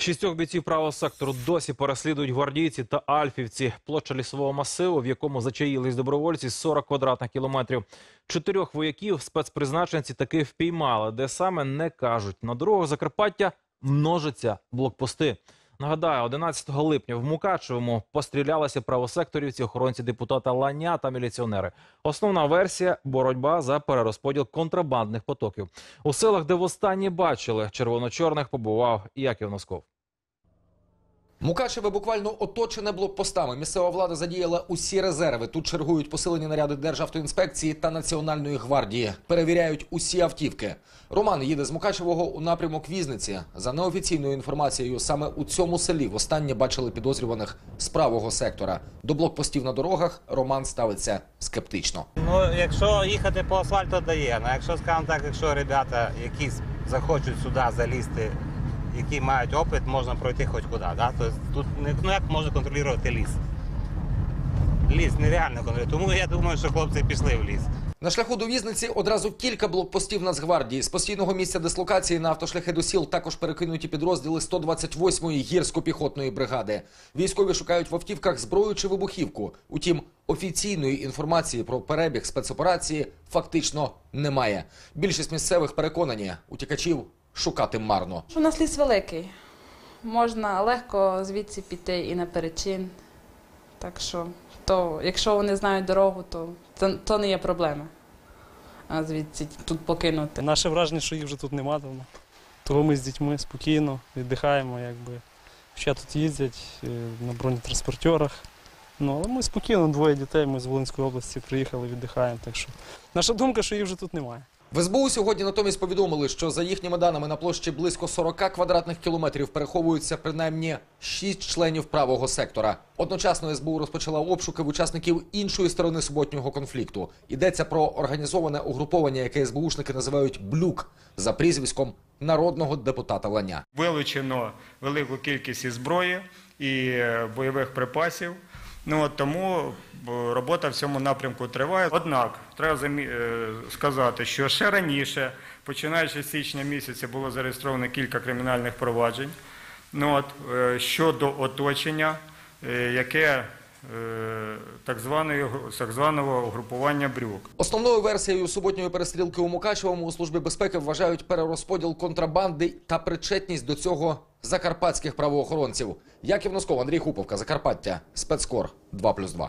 Шістьох бійців правого сектору досі переслідують гвардійці та альфівці. Площа лісового масиву, в якому зачаїлись добровольці, 40 квадратних кілометрів. Чотирьох вояків спецпризначенці таки впіймали, де саме не кажуть. На дорогах Закарпаття множаться блокпости. Нагадаю, 11 липня в Мукачевому пострілялися правосекторівці, охоронці депутата Ланя та міліціонери. Основна версія боротьба за перерозподіл контрабандних потоків. У селах, де востаннє бачили червоно-чорних, побував Яків Носков. Мукачеве буквально оточене блокпостами. Місцева влада задіяла усі резерви. Тут чергують посилені наряди Державтоінспекції та Національної гвардії. Перевіряють усі автівки. Роман їде з Мукачевого у напрямок Візниці. За неофіційною інформацією, саме у цьому селі востаннє бачили підозрюваних з правого сектора. До блокпостів на дорогах Роман ставиться скептично. Ну, якщо їхати по асфальту, дає. Ну, якщо скажімо так, якщо ребята якісь захочуть сюди залізти, які мають опит, можна пройти хоч куди. Да? Тобто тут ну, як можна контролювати ліс? Ліс нереально контролювати. Тому я думаю, що хлопці пішли в ліс. На шляху до Візниці одразу кілька блокпостів Нацгвардії. З постійного місця дислокації на автошляхи до сіл також перекинуті підрозділи 128-ї гірсько-піхотної бригади. Військові шукають в автівках зброю чи вибухівку. Утім, офіційної інформації про перебіг спецоперації фактично немає. Більшість місцевих переконані, утікачів шукати марно. У нас ліс великий. Можна легко звідси піти і на перечин. Так що, то, якщо вони знають дорогу, то, то, то не є проблема. Звідси тут покинути. Наше враження, що їх вже тут нема давно. Того ми з дітьми спокійно віддихаємо, якби. Ще тут їздять е, на бронетранспортерах. Ну, але ми спокійно, двоє дітей, ми з Волинської області приїхали, віддихаємо. Так що наша думка, що їх вже тут немає. В СБУ сьогодні натомість повідомили, що за їхніми даними на площі близько 40 квадратних кілометрів переховуються принаймні 6 членів правого сектора. Одночасно СБУ розпочала обшуки в учасників іншої сторони суботнього конфлікту. Йдеться про організоване угруповання, яке СБУшники називають блюк за прізвиськом народного депутата Ланя. Вилучено велику кількість і зброї і е, бойових припасів. Ну, от тому робота в цьому напрямку триває. Однак треба е, сказати, що ще раніше, починаючи з січня місяця, було зареєстровано кілька кримінальних проваджень ну, от, е, щодо оточення, е, яке так, званої, так званого угрупування брюк. Основною версією суботньої перестрілки у Мукачевому у службі безпеки вважають перерозподіл контрабанди та причетність до цього закарпатських правоохоронців. Яків Носков, Андрій Хуповка, Закарпаття, спецкор 2+,2.